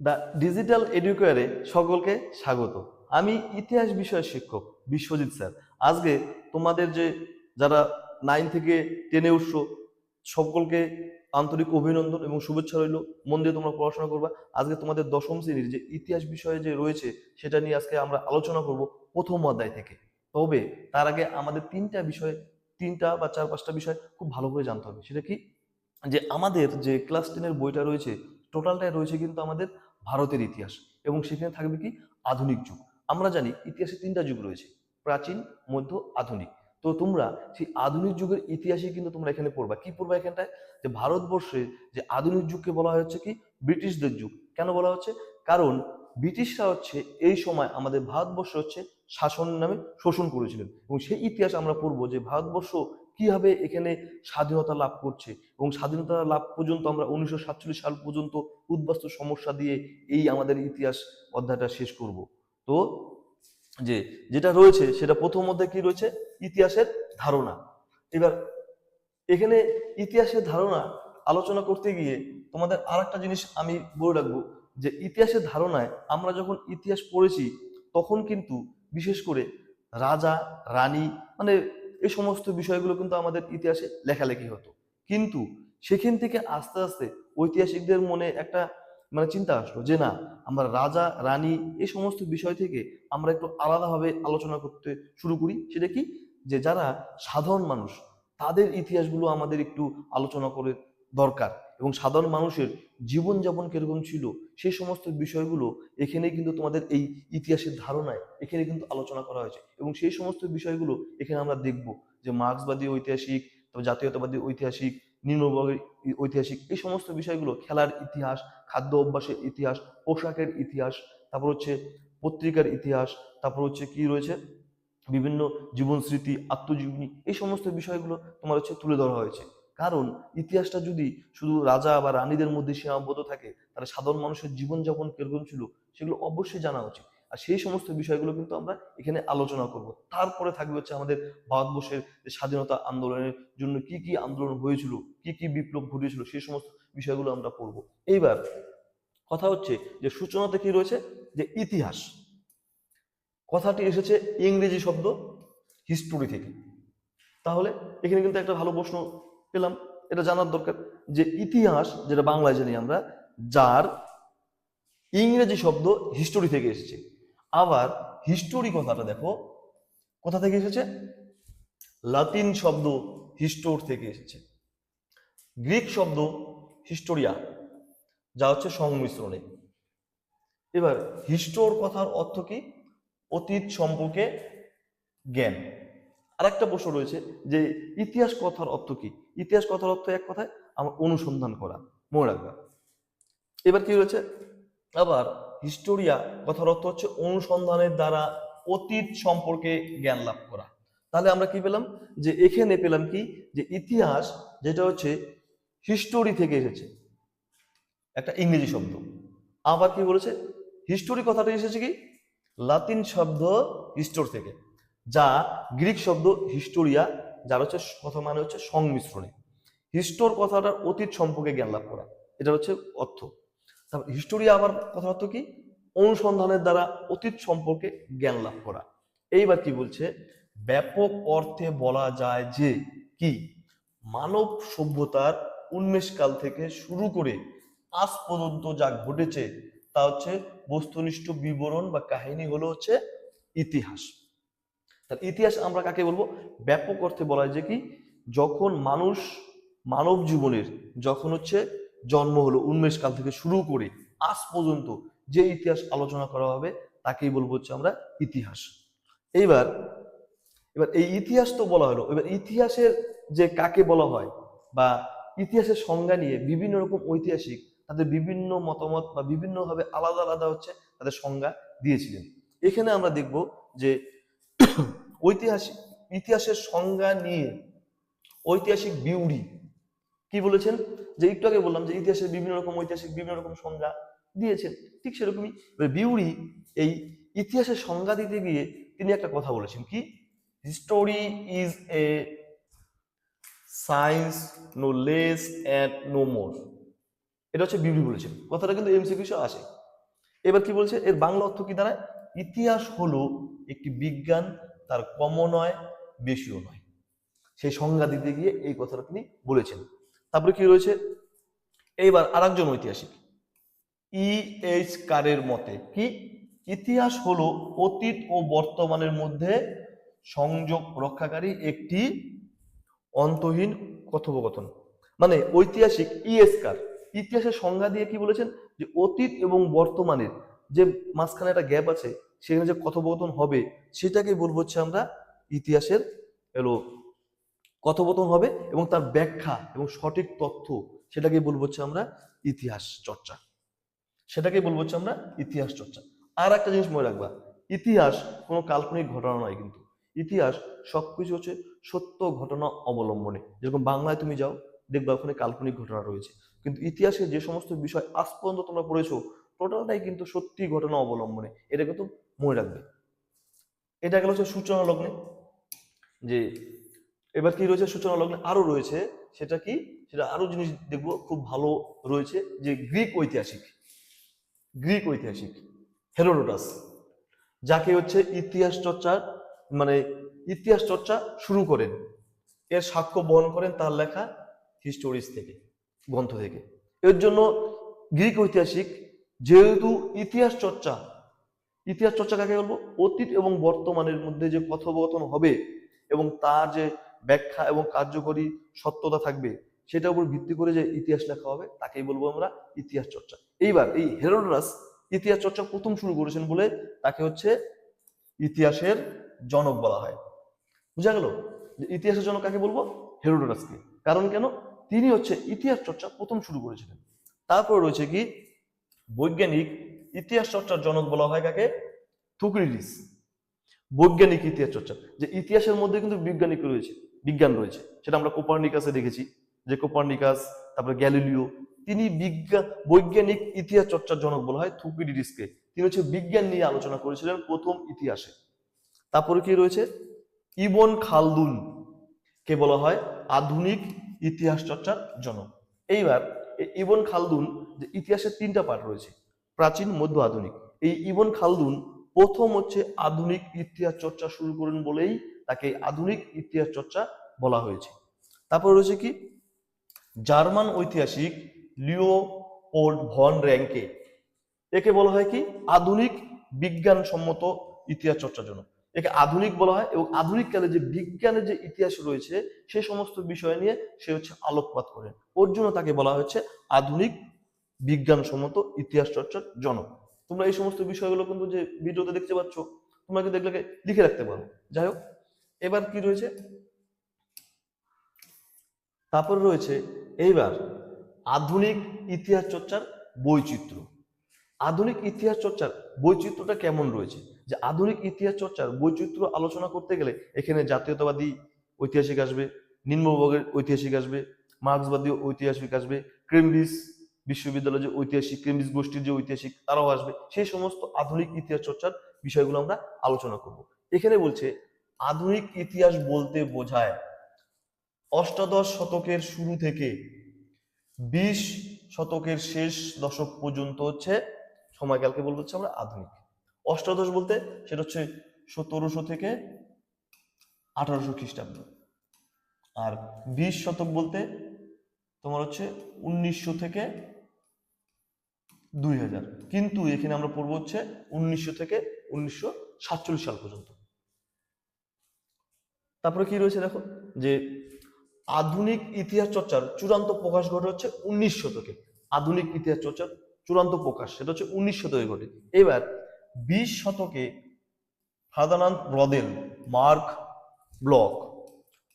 The digital এডুকেয়ারে সকলকে স্বাগত। আমি ইতিহাস বিষয়ের শিক্ষক বিশ্বজিৎ স্যার। আজকে তোমাদের যে যারা নাইন থেকে টেনে উঠছো, সকলকে আন্তরিক অভিনন্দন এবং শুভেচ্ছা রইল। মন দিয়ে তোমরা পড়াশোনা করবা। আজকে তোমাদের দশম শ্রেণির যে ইতিহাস বিষয়ে যে রয়েছে, সেটা নিয়ে আজকে আমরা আলোচনা করব প্রথম অধ্যায় থেকে। তবে তার আগে আমাদের তিনটা বিষয়, তিনটা বা চার পাঁচটা বিষয় খুব ভালো করে জানতে হবে। সেটা কি? যে আমাদের যে ক্লাস টেনের বইটা রয়েছে টোটালটাই রয়েছে কিন্তু আমাদের ভারতের ইতিহাস। এবং সেখানে থাকবে কি? আধুনিক যুগ। আমরা জানি ইতিহাসে তিনটা যুগ রয়েছে। প্রাচীন, মধ্য, আধুনিক। তো তোমরা সেই আধুনিক যুগের ইতিহাসে কিন্তু তোমরা এখানে পড়বা। কি পড়বা এখানটায়? যে ভারতবর্ষে যে আধুনিক যুগকে বলা হচ্ছে কি? ব্রিটিশদের যুগ। কেন বলা হচ্ছে? কারণ ব্রিটিশরা হচ্ছে এই সময় আমাদের ভারতবর্ষ হচ্ছে শাসন নামে শোষণ করেছিলেন। এবং সেই ইতিহাস আমরা পড়ব যে ভারতবর্ষ কীভাবে এখানে স্বাধীনতা লাভ করছে? এবং স্বাধীনতা লাভ পর্যন্ত আমরা উনিশশো সাতচল্লিশ সাল পর্যন্ত উদ্বাস্তু সমস্যা দিয়ে এই আমাদের ইতিহাস অধ্যায়টা শেষ করব। তো, যে যেটা রয়েছে সেটা প্রথম অধ্যায় কি রয়েছে? ইতিহাসের ধারণা। এবার, এখানে ইতিহাসের ধারণা আলোচনা করতে গিয়ে তোমাদের আর একটা জিনিস আমি বলে রাখব, যে ইতিহাসের ধারণায় আমরা যখন ইতিহাস পড়েছি, তখন কিন্তু বিশেষ করে রাজা, রানী মানে এই সমস্ত বিষয়গুলো কিন্তু আমাদের ইতিহাসে লেখালেখি হতো। কিন্তু সেখান থেকে আস্তে আস্তে ঐতিহাসিকদের মনে একটা মানে চিন্তা আসলো যে না, আমরা রাজা, রানী এই সমস্ত বিষয় থেকে আমরা একটু আলাদাভাবে আলোচনা করতে শুরু করি। সেটা কি? যে যারা সাধারণ মানুষ, তাদের ইতিহাসগুলো আমাদের একটু আলোচনা করে দরকার। এবং সাধারণ মানুষের জীবনযাপন কীরকম ছিল, সেই সমস্ত বিষয়গুলো এখানে কিন্তু তোমাদের এই ইতিহাসের ধারণায় এখানে কিন্তু আলোচনা করা হয়েছে। এবং সেই সমস্ত বিষয়গুলো এখানে আমরা দেখব যে মার্ক্সবাদী ঐতিহাসিক জাতীয়তাবাদী ঐতিহাসিক নিম্নবর্গের ঐতিহাসিক, এই সমস্ত বিষয়গুলো খেলার ইতিহাস, খাদ্য অভ্যাসের ইতিহাস, পোশাকের ইতিহাস, তারপর হচ্ছে পত্রিকার ইতিহাস, তারপর হচ্ছে কি রয়েছে? বিভিন্ন জীবন স্মৃতি আত্মজীবনী, এই সমস্ত বিষয়গুলো তোমার হচ্ছে তুলে ধরা হয়েছে। কারণ ইতিহাসটা যদি শুধু রাজা বা রানীদের মধ্যে সীমাবদ্ধ থাকে, তাহলে সাধারণ মানুষের জীবনযাপন কীরকম ছিল, সেগুলো অবশ্যই জানা উচিত। আর সেই সমস্ত বিষয়গুলো কিন্তু আমরা এখানে আলোচনা করব। তারপরে থাকবে হচ্ছে আমাদের ভারতবর্ষের যে স্বাধীনতা আন্দোলনের জন্য কি কি আন্দোলন হয়েছিল, কি কি বিপ্লব ঘটেছিল সেই সমস্ত বিষয়গুলো আমরা পড়ব। এইবার কথা হচ্ছে যে সূচনাতে কি রয়েছে? যে ইতিহাস। কথাটি এসেছে ইংরেজি শব্দ হিস্টোরি থেকে। তাহলে এখানে কিন্তু একটা ভালো প্রশ্ন পেলাম, এটা জানার দরকার যে ইতিহাস, যেটা বাংলায় জানি আমরা, যার ইংরেজি শব্দ হিস্টোরি থেকে এসেছে। আবার হিস্টোরি কথাটা দেখো, কোথা থেকে এসেছে? লাতিন শব্দ হিস্টোর থেকে এসেছে। গ্রিক শব্দ হিস্টোরিয়া যা হচ্ছে সংমিশ্রণে। এবার হিস্টোর কথার অর্থ কি? অতীত সম্পর্কে জ্ঞান। আরেকটা প্রশ্ন রয়েছে যে ইতিহাস কথার অর্থ কি? ইতিহাস কথার অর্থ এক কথায় আমার অনুসন্ধান করা। মনে রাখবা। এবার কি রয়েছে? আবার হিস্টোরিয়া কথার অর্থ হচ্ছে অনুসন্ধানের দ্বারা অতীত সম্পর্কে জ্ঞান লাভ করা। তাহলে আমরা কি পেলাম? যে এখানে পেলাম কি? যে ইতিহাস যেটা হচ্ছে হিস্টোরি থেকে এসেছে। একটা ইংরেজি শব্দ। আবার কি বলেছে? হিস্টোরি কথাটা এসেছে কি? লাতিন শব্দ হিস্টোর থেকে। যা গ্রিক শব্দ হিস্টোরিয়া, যার হচ্ছে কথা মানে হচ্ছে সংমিশ্রণে। হিস্টোর কথাটার অতীত সম্পর্কে জ্ঞান লাভ করা এটা হচ্ছে অর্থ। তারপর হিস্টোরিয়া আবার কথা অর্থ কি? অনুসন্ধানের দ্বারা অতীত সম্পর্কে জ্ঞান লাভ করা। এইবার কি বলছে? ব্যাপক অর্থে বলা যায় যে কি? মানব সভ্যতার উন্মেষকাল থেকে শুরু করে আজ পর্যন্ত যা ঘটেছে, তা হচ্ছে বস্তুনিষ্ঠ বিবরণ বা কাহিনী হলো হচ্ছে ইতিহাস। তাহলে ইতিহাস আমরা কাকে বলব? ব্যাপক অর্থে বলা হয় যে কি? যখন মানুষ মানব জীবনের যখন হচ্ছে জন্ম হলো উন্মেষকাল থেকে শুরু করে আজ পর্যন্ত যে ইতিহাস আলোচনা করা হবে, তাকেই বলব হচ্ছে আমরা ইতিহাস। এইবার, এবার এই ইতিহাস তো বলা হলো, এবার ইতিহাসের যে কাকে বলা হয় বা ইতিহাসের সংজ্ঞা নিয়ে বিভিন্ন রকম ঐতিহাসিক তাদের বিভিন্ন মতামত বা বিভিন্নভাবে আলাদা আলাদা হচ্ছে তাদের সংজ্ঞা দিয়েছিলেন। এখানে আমরা দেখব যে ঐতিহাসিক ইতিহাসের সংজ্ঞা নিয়ে ঐতিহাসিক বিউরি কি বলেছেন? যে একটু আগে বললাম যে ইতিহাসের বিভিন্ন রকম ঐতিহাসিক বিভিন্ন রকম সংজ্ঞা দিয়েছেন। ঠিক সেরকমই বিউরি এই ইতিহাসের সংজ্ঞা দিতে গিয়ে তিনি একটা কথা বলেছেন কি? History is a science no less and no more এটা হচ্ছে বিউরি বলেছেন। কথাটা কিন্তু এমসিকিউ আসে। এবার কি বলছে? এর বাংলা অর্থ কি দাঁড়ায়? ইতিহাস হলো একটি বিজ্ঞান তার কমও নয়, বেশিও নয়। সেই সংজ্ঞা দিতে গিয়ে এই কথাটা তিনি বলেছেন। তারপরে কি রয়েছে? এইবার আরেকজন ঐতিহাসিক। ই এইচ কারের মতে কি? ইতিহাস হলো অতীত ও বর্তমানের মধ্যে সংযোগ রক্ষাকারী একটি অন্তহীন কথোপকথন। মানে ঐতিহাসিক ইএস কার। ইতিহাসের সংজ্ঞা দিয়ে কি বলেছেন? যে অতীত এবং বর্তমানের যে মাঝখানে একটা গ্যাপ আছে সেখানে যে কথোপকথন হবে সেটাকে বলব হচ্ছে আমরা ইতিহাসের এলো, কথোপকথন হবে এবং তার ব্যাখ্যা এবং সঠিক তথ্য সেটাকে বলব হচ্ছে আমরা ইতিহাস চর্চা। সেটাকে বলব হচ্ছে আমরা ইতিহাস চর্চা। আর একটা জিনিস মনে রাখবা, ইতিহাস কোনো কাল্পনিক ঘটনা নয় কিন্তু। ইতিহাস সবকিছু হচ্ছে সত্য ঘটনা অবলম্বনে। যেরকম বাংলায় তুমি যাও, দেখবা ওখানে কাল্পনিক ঘটনা রয়েছে। কিন্তু ইতিহাসে যে সমস্ত বিষয় আজ পর্যন্ত তোমরা পড়েছো টোটালটাই কিন্তু সত্যি ঘটনা অবলম্বনে। এটা কিন্তু মনে রাখবে। এটা গেল হচ্ছে সূচনা লগ্নে। যে এবার কি রয়েছে সূচনা লগ্নে? আরও রয়েছে। সেটা কি? সেটা আরও জিনিস দেখব, খুব ভালো রয়েছে যে গ্রিক ঐতিহাসিক। গ্রিক ঐতিহাসিক, হেরোডোটাস, যাকে হচ্ছে ইতিহাস চর্চার মানে ইতিহাস চর্চা শুরু করেন। এর সাক্ষ্য বহন করেন তার লেখা হিস্টোরিজ থেকে, গ্রন্থ থেকে। এর জন্য গ্রিক ঐতিহাসিক যেহেতু ইতিহাস চর্চা ইতিহাস চর্চা কাকে বলব, অতীত এবং বর্তমানের মধ্যে যে কথোপকথন হবে এবং তার যে ব্যাখ্যা এবং কার্যকরী সত্যতা থাকবে, সেটার উপর ভিত্তি করে যে ইতিহাস লেখা হবে, তাকেই বলব আমরা ইতিহাস চর্চা। এইবার এই হেরোডোরাস ইতিহাস চর্চা প্রথম শুরু করেছেন বলে তাকে হচ্ছে ইতিহাসের জনক বলা হয়। বুঝা গেল? যে ইতিহাসের জনক কাকে বলব? হেরোডোরাসকে। কারণ কেন? তিনি হচ্ছে ইতিহাস চর্চা প্রথম শুরু করেছিলেন। তারপর রয়েছে কি? বৈজ্ঞানিক ইতিহাস চর্চার জনক বলা হয় কাকে? থুকরিডিস বৈজ্ঞানিক ইতিহাস চর্চা। যে ইতিহাসের মধ্যে কিন্তু বিজ্ঞানিক রয়েছে, বিজ্ঞান রয়েছে। সেটা আমরা কোপার্নিকাসে দেখেছি। যে কোপার্নিকাস, তারপরে গ্যালিলিও, তিনি বিজ্ঞান বৈজ্ঞানিক ইতিহাস চর্চার জনক বলা হয় থুকিডিডিসকে তিনি হচ্ছে বিজ্ঞান নিয়ে আলোচনা করেছিলেন প্রথম ইতিহাসে। তারপরে কি রয়েছে? ইবন খালদুন কে বলা হয় আধুনিক ইতিহাস চর্চার জনক। এইবার ইবন খালদুন যে ইতিহাসের তিনটা পার্ট রয়েছে প্রাচীন, মধ্য আধুনিক। এই ইবন খালদুন প্রথম হচ্ছে আধুনিক ইতিহাস চর্চা শুরু করেন বলেই তাকে আধুনিক ইতিহাস চর্চা বলা হয়েছে। তারপর রয়েছে কি? জার্মান ঐতিহাসিক লিও ওল্ড ভন র্যাঙ্কে। একে বলা হয় কি? আধুনিক বিজ্ঞানসম্মত ইতিহাস চর্চার জন্য। একে আধুনিক বলা হয় এবং আধুনিক কালে যে বিজ্ঞানের যে ইতিহাস রয়েছে, সে সমস্ত বিষয় নিয়ে সে হচ্ছে আলোকপাত করেন। ওর জন্য তাকে বলা হচ্ছে আধুনিক বিজ্ঞানসম্মত ইতিহাস চর্চার জনক। তোমরা এই সমস্ত বিষয়গুলো কিন্তু যে ভিডিওতে দেখতে পাচ্ছ, তোমরা কিন্তু এগুলোকে লিখে রাখতে পারো। যাই হোক, এবার কি রয়েছে? তারপরে রয়েছে, এইবার আধুনিক ইতিহাস চর্চার বৈচিত্র্য। আধুনিক ইতিহাস চর্চার বৈচিত্র্যটা কেমন রয়েছে? যে আধুনিক ইতিহাস চর্চার বৈচিত্র্য আলোচনা করতে গেলে এখানে জাতীয়তাবাদী ঐতিহাসিক আসবে, নিম্নবর্গের ঐতিহাসিক আসবে, মার্ক্সবাদী ঐতিহাসিক আসবে ক্রেমব্রিজ বিশ্ববিদ্যালয়ের যে ঐতিহাসিক ক্রেমব্রিজ গোষ্ঠীর যে ঐতিহাসিক তারাও আসবে, সেই সমস্ত আধুনিক ইতিহাস চর্চার বিষয়গুলো আমরা আলোচনা করব। এখানে বলছে, আধুনিক ইতিহাস বলতে বোঝায় অষ্টাদশ শতকের শুরু থেকে বিশ শতকের শেষ দশক পর্যন্ত হচ্ছে সময়কালকে বলব হচ্ছে আমরা আধুনিক। অষ্টাদশ বলতে সেটা হচ্ছে সতেরোশো থেকে আঠারোশো খ্রিস্টাব্দ। আর বিশ শতক বলতে তোমার হচ্ছে উনিশশো থেকে দুই হাজার। কিন্তু এখানে আমরা পড়ব হচ্ছে উনিশশো থেকে উনিশশো সাতচল্লিশ সাল পর্যন্ত। তারপরে কি রয়েছে দেখো? যে আধুনিক ইতিহাস চর্চার চূড়ান্ত প্রকাশ ঘটে হচ্ছে উনিশ শতকে আধুনিক ইতিহাস চর্চার চূড়ান্ত প্রকাশ, সেটা হচ্ছে উনিশ শতকে ঘটে। এবার বিশ শতকে ফাদানান্দ ব্রদেল মার্ক ব্লক,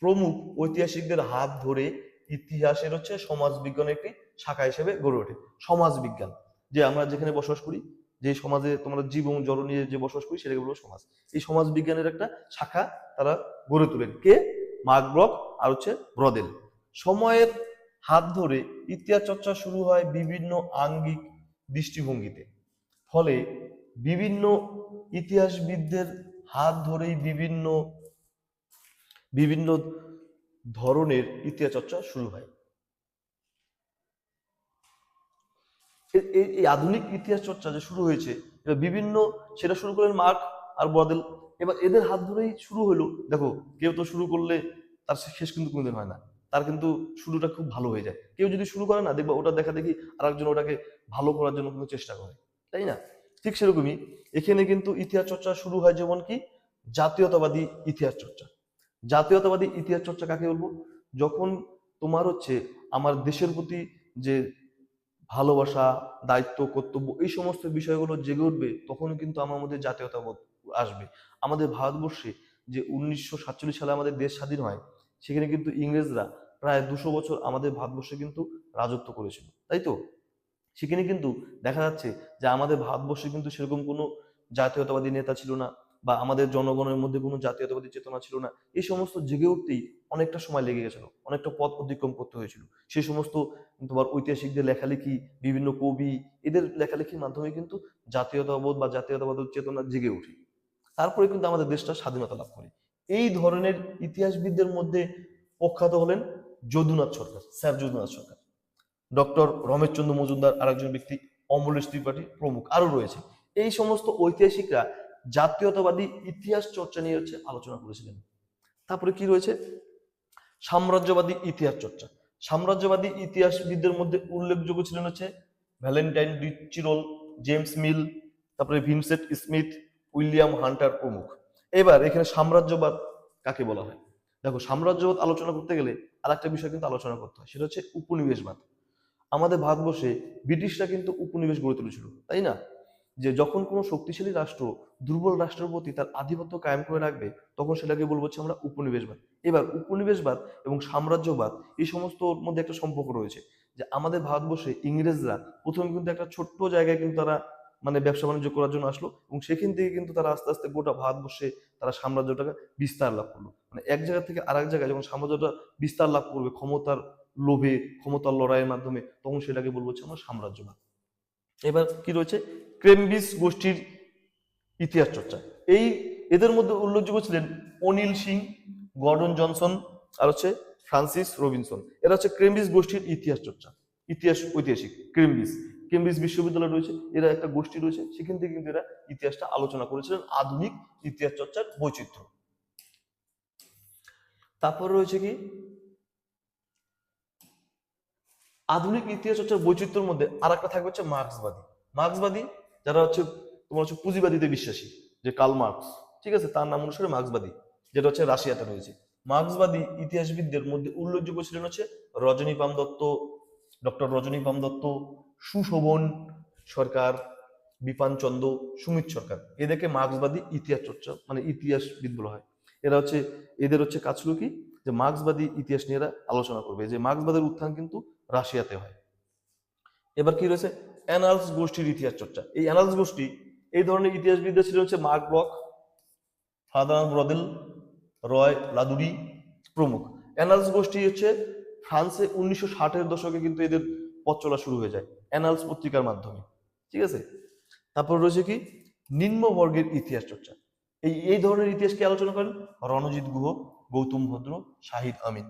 প্রমুখ ঐতিহাসিকদের হাত ধরে ইতিহাসের হচ্ছে সমাজ বিজ্ঞানের একটি শাখা হিসেবে গড়ে ওঠে। সমাজ বিজ্ঞান যে আমরা যেখানে বসবাস করি, যে সমাজে তোমরা জীবন জড় নিয়ে যে বসবাস করি, সেটাকে বলব সমাজ। এই সমাজ বিজ্ঞানের একটা শাখা তারা গড়ে তোলেন। কে? মার্ক ব্লক আর হচ্ছে ব্রদেল সময়ের হাত ধরে ইতিহাস চর্চা শুরু হয় বিভিন্ন আঙ্গিক দৃষ্টিভঙ্গিতে। ফলে বিভিন্ন ইতিহাসবিদদের হাত ধরেই বিভিন্ন বিভিন্ন ধরনের ইতিহাস চর্চা শুরু হয়। এই এই আধুনিক ইতিহাস চর্চা যে শুরু হয়েছে এটা বিভিন্ন সেটা শুরু করলেন মার্ক আর বদেল। এবার এদের হাত ধরেই শুরু হলো, দেখো, কেউ তো শুরু করলে তার শেষ কিন্তু কোনোদিন হয় না। তার কিন্তু শুরুটা খুব ভালো হয়ে যায়। কেউ যদি শুরু করে না, দেখবা ওটা দেখা দেখি আর একজন ওটাকে ভালো করার জন্য কিন্তু চেষ্টা করে, তাই না? ঠিক সেরকমই, এখানে কিন্তু ইতিহাস চর্চা শুরু হয় যেমন কি, জাতীয়তাবাদী ইতিহাস চর্চা। জাতীয়তাবাদী ইতিহাস চর্চা কাকে বলব? যখন তোমার হচ্ছে আমার দেশের প্রতি যে ভালোবাসা, দায়িত্ব, কর্তব্য, এই সমস্ত বিষয়গুলো জেগে উঠবে তখন কিন্তু আমার মধ্যে জাতীয়তাবোধ আসবে। আমাদের ভারতবর্ষে যে উনিশশো সাতচল্লিশ সালে আমাদের দেশ স্বাধীন হয়, সেখানে কিন্তু ইংরেজরা প্রায় দুশো বছর আমাদের ভারতবর্ষে কিন্তু রাজত্ব করেছিল, তাই তো? সেখানে কিন্তু দেখা যাচ্ছে যে আমাদের ভারতবর্ষে কিন্তু সেরকম কোনো জাতীয়তাবাদী নেতা ছিল না বা আমাদের জনগণের মধ্যে কোনো জাতীয়তাবাদী চেতনা ছিল না, এই সমস্ত জেগে উঠতেই অনেকটা সময় লেগে গেছিল, অনেকটা পথ অতিক্রম করতে হয়েছিল। সে সমস্ত তোমার ঐতিহাসিকদের লেখালেখি, বিভিন্ন কবি, এদের লেখালেখির মাধ্যমে কিন্তু জাতীয়তাবোধ বা জাতীয়তাবাদের চেতনা জেগে ওঠে। তারপরে কিন্তু আমাদের দেশটা স্বাধীনতা লাভ করে। এই ধরনের ইতিহাসবিদদের মধ্যে প্রখ্যাত হলেন যদুনাথ সরকার, স্যার যদুনাথ সরকার। ডক্টর রমেশচন্দ্র মজুমদার আরেকজন ব্যক্তি, অমলেশ ত্রিপাঠী প্রমুখ আরও রয়েছে। এই সমস্ত ঐতিহাসিকরা জাতীয়তাবাদী ইতিহাস চর্চা নিয়ে হচ্ছে আলোচনা করেছিলেন। তারপরে কি রয়েছে? সাম্রাজ্যবাদী ইতিহাস চর্চা। সাম্রাজ্যবাদী ইতিহাসবিদদের মধ্যে উল্লেখযোগ্য ছিলেন হচ্ছে Valentine de Chirol, James Mill, তারপরে ভিনসেন্ট স্মিথ, উইলিয়াম হান্টার প্রমুখ। এবার এখানে সাম্রাজ্যবাদ কাকে বলা হয়? দেখো, সাম্রাজ্যবাদ আলোচনা করতে গেলে আর একটা বিষয় কিন্তু আলোচনা করতে হয়, সেটা হচ্ছে উপনিবেশবাদ। আমাদের ভারতবর্ষে ব্রিটিশরা কিন্তু উপনিবেশ গড়ে তুলেছিল, তাই না? যে যখন কোনো শক্তিশালী রাষ্ট্র, দুর্বল রাষ্ট্রের প্রতি তার আধিপত্য কায়েম করে রাখবে, তখন সেটাকে বলব হচ্ছে আমরা উপনিবেশবাদ। এবার উপনিবেশবাদ এবং সাম্রাজ্যবাদ, এই সমস্ত মধ্যে একটা সম্পর্ক রয়েছে যে আমাদের ভারতবর্ষে ইংরেজরা প্রথমে কিন্তু একটা ছোট্ট জায়গায় কিন্তু তারা মানে ব্যবসা বাণিজ্য করার জন্য আসলো এবং সেখান থেকে কিন্তু তারা আস্তে আস্তে গোটা ভারতবর্ষে তারা সাম্রাজ্যটাকে বিস্তার লাভ করল। মানে এক জায়গা থেকে আরেক জায়গায় যখন সাম্রাজ্যটা বিস্তার লাভ করবে ক্ষমতার লোভে, ক্ষমতার লড়াইয়ের মাধ্যমে, তখন সেটাকে বলব হচ্ছে আমরা সাম্রাজ্যবাদ। এবার কি রয়েছে? ক্রেমবিস গোষ্ঠীর ইতিহাস চর্চা। এই এদের মধ্যে উল্লেখযোগ্য ছিলেন অনিল সিং, গর্ডন জনসন আর হচ্ছে ফ্রান্সিস রবিনসন। এরা হচ্ছে ক্রেমবিস গোষ্ঠীর ইতিহাস চর্চা, ইতিহাস ঐতিহাসিক ক্রেমবিস কেমব্রিজ বিশ্ববিদ্যালয় রয়েছে, এরা একটা গোষ্ঠী রয়েছে, সেখান থেকে কিন্তু এরা ইতিহাসটা আলোচনা করেছিলেন আধুনিক ইতিহাস চর্চার বৈচিত্র্য। তারপর রয়েছে কি? আধুনিক ইতিহাস চর্চার বৈচিত্র্যের মধ্যে আর একটা থাকবে হচ্ছে মার্ক্সবাদী। মার্ক্সবাদী যারা হচ্ছে তোমার হচ্ছে পুঁজিবাদীতে বিশ্বাসী, যে কাল মার্কস, ঠিক আছে? তার নাম অনুসারে মার্ক্সবাদী, যেটা হচ্ছে রাশিয়াতে রয়েছে। মার্ক্সবাদী ইতিহাসবিদদের মধ্যে উল্লেখযোগ্য ছিলেন হচ্ছে রজনীপাম দত্ত, ডক্টর রজনীপাম দত্ত, সুশোভন সরকার, বিপান চন্দ্র, সুমিত সরকার। এদেরকে মার্ক্সবাদী ইতিহাস চর্চা মানে ইতিহাসবিদ বলা হয়। এরা হচ্ছে, এদের হচ্ছে কাজ ছিল কি? যে মার্ক্সবাদী ইতিহাস নিয়ে এরা আলোচনা করবে। যে মার্ক্সবাদের উত্থান কিন্তু রাশিয়াতে হয়। এবার কি রয়েছে? অ্যানালস গোষ্ঠীর ইতিহাস চর্চা। এই অ্যানালস গোষ্ঠী, এই ধরনের ইতিহাসবিদরা ছিলেন হচ্ছে মার্ক ব্লক ফাদার ব্রদেল রয় লাদুরি প্রমুখ। অ্যানালস গোষ্ঠী হচ্ছে ফ্রান্সে উনিশশো ষাটের দশকে কিন্তু এদের পথ চলা শুরু হয়ে যায় অ্যানালস পত্রিকার মাধ্যমে। ঠিক আছে? তারপর রয়েছে কি? নিম্নবর্গের ইতিহাস চর্চা। এই এই ধরনের ইতিহাসকে আলোচনা করেন? রণজিৎ গুহ, গৌতম ভদ্র, শাহিদ আমিন।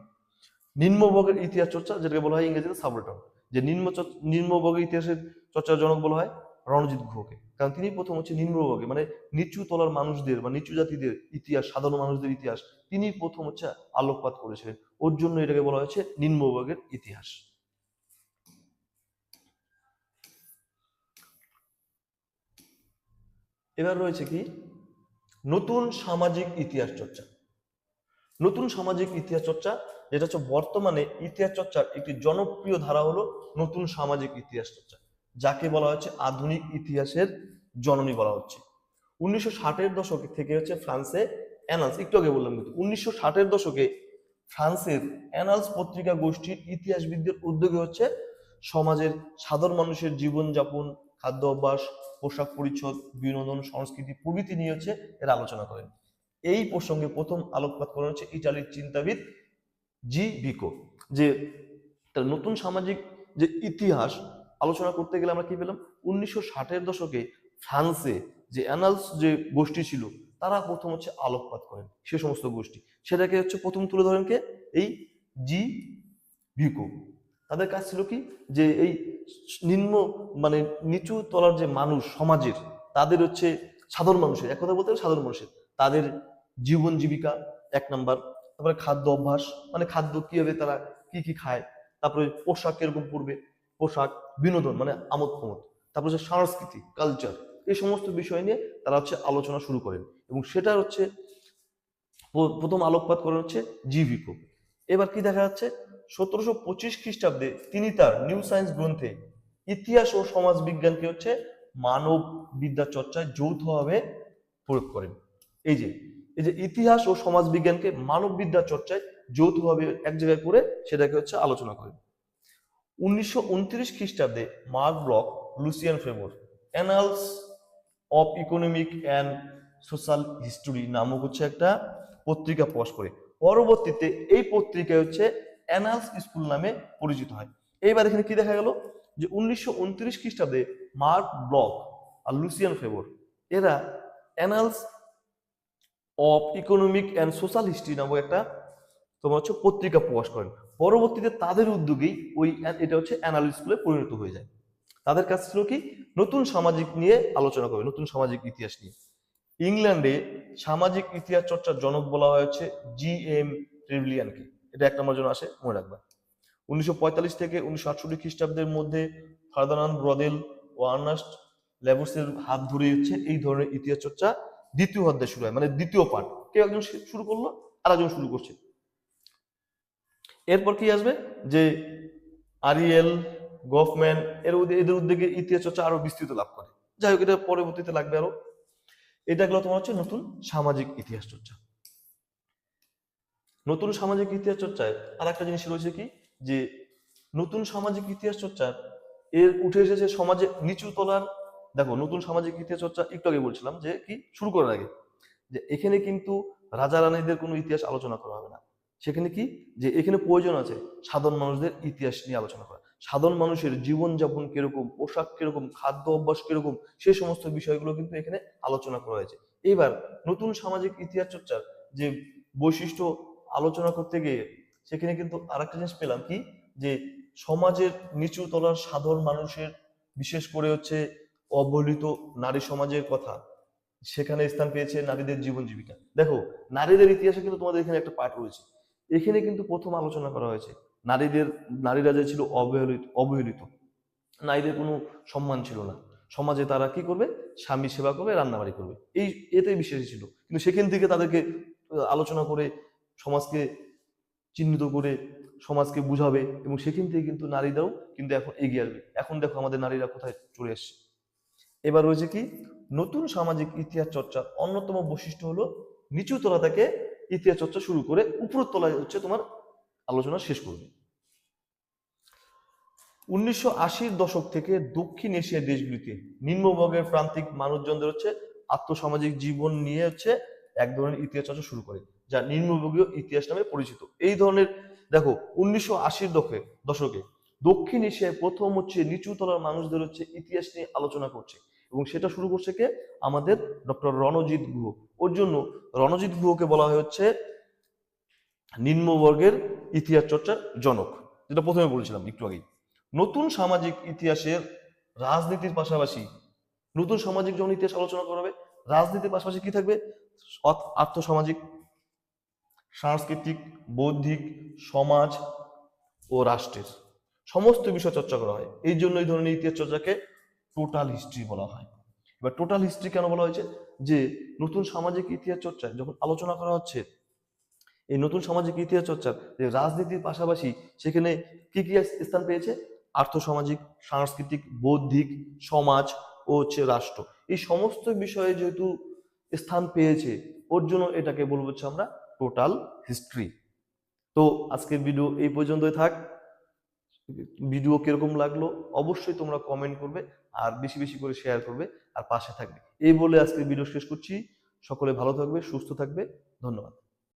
নিম্নবর্গের ইতিহাস চর্চা, যেটাকে বলা হয় ইংরেজিতে সাবরেটন যে নিম্ন নিম্নবর্গের ইতিহাসের চর্চার জনক বলা হয় রণজিৎ গুহকে। কারণ তিনি প্রথম হচ্ছে নিম্নবর্গে মানে নিচু তলার মানুষদের বা নিচু জাতিদের ইতিহাস, সাধারণ মানুষদের ইতিহাস তিনি প্রথম হচ্ছে আলোকপাত করেছিলেন। ওর জন্য এটাকে বলা হয়েছে নিম্নবর্গের ইতিহাস। এবার রয়েছে কি? নতুন সামাজিক ইতিহাস চর্চা। নতুন সামাজিক ইতিহাস চর্চা, যেটা হচ্ছে বর্তমানে ইতিহাস চর্চার একটি জনপ্রিয় ধারা হলো নতুন সামাজিক ইতিহাস চর্চা, যাকে বলা হচ্ছে আধুনিক ইতিহাসের জননী বলা হচ্ছে। উনিশশো ষাটের দশকে থেকে হচ্ছে ফ্রান্সে অ্যানালস, একটু আগে বললাম কিন্তু উনিশশো ষাটের দশকে ফ্রান্সের অ্যানালস পত্রিকা গোষ্ঠীর ইতিহাসবিদদের উদ্যোগে হচ্ছে সমাজের সাধারণ মানুষের জীবনযাপন খাদ্য অভ্যাস পোশাক পরিচ্ছদ, বিনোদন, সংস্কৃতি প্রভৃতি নিয়ে হচ্ছে এরা আলোচনা করেন। এই প্রসঙ্গে প্রথম আলোকপাত করা হচ্ছে ইটালির চিন্তাবিদ জি বিকো যে তার নতুন সামাজিক যে ইতিহাস আলোচনা করতে গেলে আমরা কি পেলাম? উনিশশো ষাটের দশকে ফ্রান্সে যে অ্যানালস যে গোষ্ঠী ছিল, তারা প্রথম হচ্ছে আলোকপাত করেন, সে সমস্ত গোষ্ঠী। সেটাকে হচ্ছে প্রথম তুলে ধরেন কে? এই জি ভিকো তাদের কাজ ছিল কি? যে এই নিম্ন মানে নিচু তলার যে মানুষ, সমাজের, তাদের হচ্ছে সাধারণ মানুষের এক কথা বলতে সাধারণ মানুষের, তাদের জীবন জীবিকা, এক নাম্বার। তারপরে খাদ্য অভ্যাস মানে খাদ্য কীভাবে তারা কি কি খায়, তারপরে পোশাক কীরকম পড়বে পোশাক, বিনোদন মানে আমোদ প্রমোদ তারপরে হচ্ছে সংস্কৃতি কালচার এই সমস্ত বিষয় নিয়ে তারা হচ্ছে আলোচনা শুরু করেন। এবং সেটা হচ্ছে প্রথম আলোকপাত করা হচ্ছে জিভিকো এবার কি দেখা যাচ্ছে, সতেরোশো পঁচিশ খ্রিস্টাব্দে তিনি তার নিউ সায়েন্স গ্রন্থে ইতিহাস ও সমাজ বিজ্ঞানকে হচ্ছে মানব বিদ্যা চর্চায় যৌথভাবে প্রয়োগ করেন। এই যে এই যে ইতিহাস ও সমাজ বিজ্ঞানকে মানব বিদ্যা চর্চায় যৌথভাবে এক জায়গায় করে সেটাকে হচ্ছে আলোচনা করেন উনিশশো উনত্রিশ খ্রিস্টাব্দে Marc Bloch, Lucien Febvre Annales of economic and social history নামক হচ্ছে একটা পত্রিকা প্রকাশ করে। পরবর্তীতে এই পত্রিকা হচ্ছে অ্যানালস স্কুল নামে পরিচিত হয়। এইবার এখানে কি দেখা গেল? যে উনিশশো উনত্রিশ খ্রিস্টাব্দে মার্ক ব্লক আর লুসিয়ান ফেভর এরা Annales of economic and social history নামক একটা তোমার হচ্ছে পত্রিকা প্রকাশ করেন। পরবর্তীতে তাদের উদ্যোগেই ওই এটা হচ্ছে অ্যানাল স্কুলে পরিণত হয়ে যায়। তাদের কাজ ছিল কি? নতুন সামাজিক নিয়ে আলোচনা করবে নতুন সামাজিক ইতিহাস নিয়ে। ইংল্যান্ডে সামাজিক ইতিহাস চর্চার জনক বলা হয়েছে জি এম ট্রিভিলিয়ানকে এটা এক নম্বর জন্য আসে, মনে রাখবা। উনিশশো পঁয়তাল্লিশ থেকে উনিশশো আটষট্টি খ্রিস্টাব্দের মধ্যে ফার্দানান্দ ব্রদেল ও আর্নাস্ট লেবসের হাত ধরে হচ্ছে এই ধরনের ইতিহাস চর্চা দ্বিতীয় অধ্যায় শুরু হয় মানে দ্বিতীয় পার্ট কেউ একজন শুরু করল আর একজন শুরু করছে। এরপর কি আসবে? যে আরিয়েল, গফম্যান, এর এদের উদ্যোগে ইতিহাস চর্চা আরও বিস্তৃত লাভ করে। যাই হোক, এটা পরবর্তীতে লাগবে আরও। এটা গেলো তোমার হচ্ছে নতুন সামাজিক ইতিহাস চর্চা। নতুন সামাজিক ইতিহাস চর্চায় আর একটা জিনিস রয়েছে কি? যে নতুন সামাজিক ইতিহাস চর্চা এর উঠে এসেছে সমাজে নিচু তলার দেখো, নতুন সামাজিক ইতিহাস চর্চা একটু আগে বলছিলাম যে কি, শুরু করার আগে, যে এখানে কিন্তু রাজা রানীদের কোনো ইতিহাস আলোচনা করা হবে না। সেখানে কি, যে এখানে প্রয়োজন আছে সাধারণ মানুষদের ইতিহাস নিয়ে আলোচনা করা। সাধারণ মানুষের জীবনযাপন কীরকম, পোশাক কীরকম, খাদ্য অভ্যাস কীরকম, সে সমস্ত বিষয়গুলো কিন্তু এখানে আলোচনা করা হয়েছে। এবার নতুন সামাজিক ইতিহাস চর্চার যে বৈশিষ্ট্য আলোচনা করতে গিয়ে সেখানে কিন্তু আরেকটা জিনিস পেলাম কি, যে সমাজের নিচু তলার সাধারণ মানুষের, বিশেষ করে হচ্ছে অবহেলিত নারী সমাজের কথা, সেখানে স্থান পেয়েছে নারীদের জীবন জীবিকা। দেখো, নারীদের ইতিহাসে কিন্তু তোমাদের এখানে একটা পাঠ রয়েছে। এখানে কিন্তু প্রথম আলোচনা করা হয়েছে, নারীদের, নারীরা যে ছিল অবহেলিত অবহেলিত। নারীদের কোনো সম্মান ছিল না। সমাজে তারা কি করবে? স্বামী সেবা করবে, রান্নাবাড়ি করবে। এই এতেই বিশ্বাসী ছিল। কিন্তু সেখান থেকে তাদেরকে আলোচনা করে, সমাজকে চিহ্নিত করে, সমাজকে বুঝাবে এবং সেখান থেকে কিন্তু নারীরাও কিন্তু এখন এগিয়ে আসবে। এখন দেখো আমাদের নারীরা কোথায় চলে এসছে। এবার রয়েছে কি? নতুন সামাজিক ইতিহাস চর্চার অন্যতম বৈশিষ্ট্য হলো নিচু তলা থেকে ইতিহাস চর্চা শুরু করে উপরের তলায় হচ্ছে তোমার আলোচনা শেষ করবে। উনিশশো আশির দশক থেকে দক্ষিণ এশিয়ার দেশগুলিতে নিম্নবর্গের প্রান্তিক মানুষজনদের হচ্ছে আত্মসামাজিক জীবন নিয়ে হচ্ছে এক ধরনের ইতিহাস চর্চা শুরু করে, যা নিম্নবর্গীয় ইতিহাস নামে পরিচিত। এই ধরনের, দেখো, উনিশশো আশির দশকে দশকে দক্ষিণ এশিয়ায় প্রথম হচ্ছে নিচু তলার মানুষদের হচ্ছে ইতিহাস নিয়ে আলোচনা করছে। এবং সেটা শুরু করছে কে? আমাদের ডক্টর রণজিৎ গুহ। ওর জন্য রণজিৎ গুহকে বলা হয় হচ্ছে নিম্নবর্গের ইতিহাস চর্চার জনক, যেটা প্রথমে বলেছিলাম একটু আগেই। নতুন সামাজিক ইতিহাসের রাজনীতির পাশাপাশি, নতুন সামাজিক যখন ইতিহাস আলোচনা করা হবে, রাজনীতির পাশাপাশি কি থাকবে? আর্থসামাজিক, সাংস্কৃতিক, বৌদ্ধিক, সমাজ ও রাষ্ট্রের। সমস্ত বিষয় চর্চা করা হয়। এই জন্য এই ধরনের ইতিহাস চর্চাকে টোটাল হিস্ট্রি বলা হয়। এবার টোটাল হিস্ট্রি কেন বলা হয়েছে? যে নতুন সামাজিক ইতিহাস চর্চায় যখন আলোচনা করা হচ্ছে, এই নতুন সামাজিক ইতিহাস চর্চার যে রাজনীতির পাশাপাশি সেখানে কি কি স্থান পেয়েছে? আর্থসামাজিক, সাংস্কৃতিক, বৌদ্ধিক, সমাজ ও হচ্ছে রাষ্ট্র। এই সমস্ত বিষয়ে যেহেতু স্থান পেয়েছে, ওর জন্য এটাকে বলব হচ্ছে আমরা টোটাল হিস্ট্রি। তো আজকের ভিডিও এই পর্যন্তই থাক। ভিডিও কীরকম লাগল অবশ্যই তোমরা কমেন্ট করবে আর বেশি বেশি করে শেয়ার করবে আর পাশে থাকবে। এই বলে আজকে ভিডিও শেষ করছি। সকলে ভালো থাকবে, সুস্থ থাকবে। ধন্যবাদ।